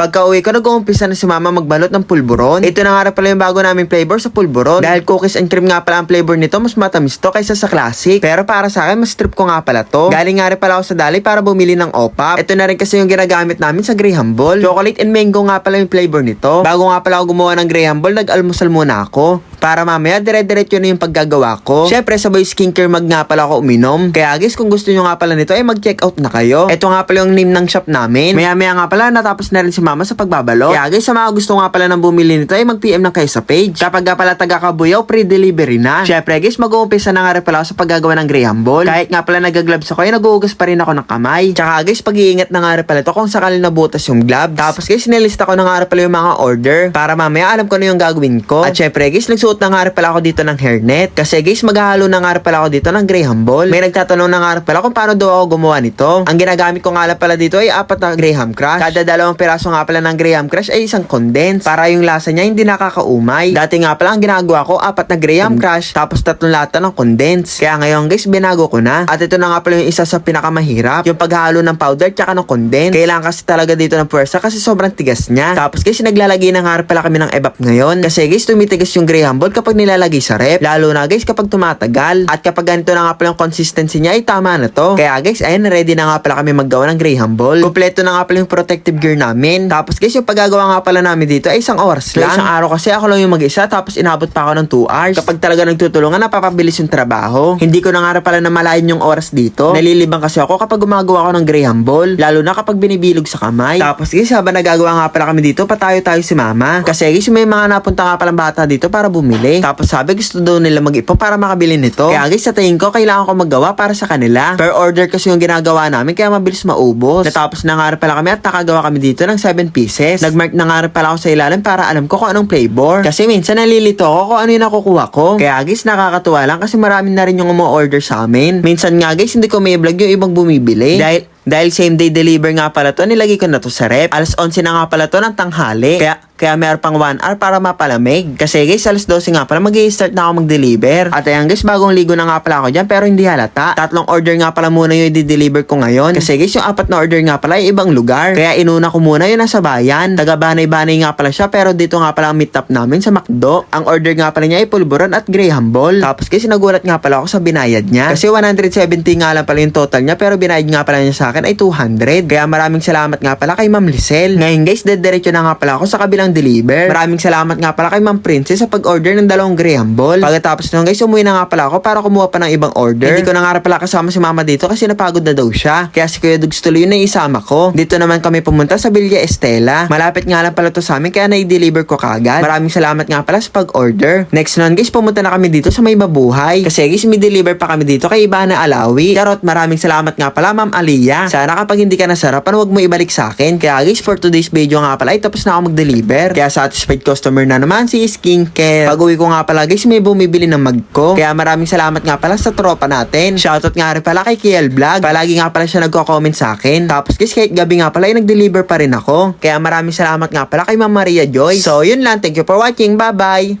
Pagka uwi ko, nag-uumpisa na si mama magbalot ng pulburon. Ito na nga pala yung bago naming flavor sa pulburon. Dahil cookies and cream nga pala ang flavor nito, mas matamis to kaysa sa classic. Pero para sa akin, mas trip ko nga pala to. Galing nga rin pala ako sa dali para bumili ng opap. Ito na rin kasi yung ginagamit namin sa Graham Ball. Chocolate and mango nga pala yung flavor nito. Bago nga pala ako gumawa ng Graham Ball, nag-almusal muna ako. Para mamaya, dire-diretso na yung paggagawa ko. Syempre, sabay skincare mag nga pala ako uminom. Kaya guys, kung gusto nyo nga pala nito, ay mag-check out na kayo. Ito nga pala yung name ng shop namin. Maya-maya nga pala, natapos na rin si mama sa pagbabalo. Kaya guys, sa mga gusto nga pala ng bumili nito, ay mag-PM na kayo sa page. Kapag nga pala taga Kabuyaw, pre-delivery na. Syempre guys, mag-uumpisa na nga rin pala ako sa paggagawa ng Graham Ball. Kahit nga pala nag-gloves ako, ay nag-uugas pa rin ako ng kamay. Tsaka guys, pag-iingat na nga rin pala to kung sakali nabutas yung gloves. Tapos guys, nilista ko na nga rin pala yung mga order para mamaya alam ko na yung gagawin ko. At syempre guys, nagsuot na nga rin pala ako dito ng hairnet. Kasi guys, maghahalo na nga rin pala ako dito ng Graham Ball. May nagtatanong na nga rin pala kung paano daw ako gumawa nito. Ang ginagamit ko nga pala dito ay apat na Graham Crush. Kada dalawang piraso nga pala ng Graham Crush ay isang condense para yung lasa niya hindi nakakaumay. Dati nga pala ang ginagawa ko apat na Graham Crush tapos tatlong lata ng condense. Kaya ngayon guys, binago ko na. At ito na nga pala yung isa sa pinakamahirap. Yung paghalo ng powder tsaka ng condense. Kailangan kasi talaga dito ng puwersa kasi sobrang tigas niya. Tapos guys, naglalagay na nga pala kami ng evap ngayon. Kasi guys, tumitigas yung Graham Ball kapag nilalagay sa rep. Lalo na guys kapag tumatagal. At kapag ganito na nga pala yung consistency niya ay tama na to. Kaya guys, ayun, ready na nga pala kami maggawa ng Graham Ball. Kompleto na nga pala yung protective gear namin. Tapos guys, yung paggagawa nga pala namin dito ay isang oras lang. Isang araw kasi ako lang yung mag-isa tapos inabot pa ako ng 2 hours. Kapag talaga nagtutulungan, napapabilis yung trabaho. Hindi ko na nga pala namalayan yung oras dito. Nalilibang kasi ako kapag gumagawa ako ng Graham Ball. Lalo na kapag binibilog sa kamay. Tapos guys, habang nagagawa nga pala kami dito, patayo-tayo si mama. Kasi guys, may mga napunta nga palang bata dito para bumili. Tapos sabi, gusto daw nila mag-ipon para makabili nito. Kaya guys, sa tingin ko, kailangan ko maggawa para sa kanila. Per order kasi yung ginagawa namin, kaya mabilis maubos. Natapos na nga pala kami at nakagawa kami dito ng 7 pieces. Nagmark na nga rin pala ako sa ilalim para alam ko kung anong flavor. Kasi minsan nalilito ako kung ano yung nakukuha ko. Kaya guys, nakakatuwa lang kasi marami na rin yung umu-order sa amin. Minsan nga guys, hindi ko may vlog yung ibang bumibili. Dahil dahil same day deliver nga pala to, nilagay ko na to sa rep. Alas 11 na nga pala to ng tanghali. Kaya kaya meron pang 1 hour para mapalamig. Kasi guys, alas 12 nga pala mag start na ako mag-deliver. At ayan guys, bagong ligo na nga pala ako dyan pero hindi halata. Tatlong order nga pala muna yung i-deliver ko ngayon. Kasi guys, yung apat na order nga pala ay ibang lugar. Kaya inuna ko muna yung nasa bayan. Taga banay-banay nga pala siya pero dito nga pala ang meet up namin sa McDo. Ang order nga pala niya ay pulburon at Graham Ball. Tapos guys, nagulat nga pala ako sa binayad niya. Kasi 170 nga lang pala yung total niya pero binayad nga pala niya sa akin ay 200. Kaya maraming salamat nga pala kay Ma'am Lisel. Ngayon guys, dediretso na nga pala ako sa kabilang deliver. Maraming salamat nga pala kay Ma'am Princess sa pag-order ng dalawang Graham Ball. Pagkatapos nun guys, umuwi na nga pala ako para kumuha pa ng ibang order. Hindi ko na nga pala kasama si Mama dito kasi napagod na daw siya. Kaya si Kuya Dugs tuloy na isama ko. Dito naman kami pumunta sa Villa Estela. Malapit nga lang pala to sa amin kaya na-deliver ko kagad. Maraming salamat nga pala sa pag-order. Next nun guys, pumunta na kami dito sa may mabuhay. Kasi guys, may deliver pa kami dito kay Ibana Alawi. Charot, maraming salamat nga pala Ma'am Aliyah. Sana kapag hindi ka nasarapan, huwag mo ibalik sa akin. Kaya guys, for today's video nga pala, ay tapos na ako mag-deliver. Kaya satisfied customer na naman si Skincare. Pag uwi ko nga pala guys, may bumibili ng mag ko. Kaya maraming salamat nga pala sa tropa natin. Shoutout nga rin pala kay Kiel Vlog. Palagi nga pala siya nagko-comment sa akin. Tapos guys, kahit gabi nga pala, ay nag-deliver pa rin ako. Kaya maraming salamat nga pala kay Ma'am Maria Joy. So, yun lang. Thank you for watching. Bye-bye!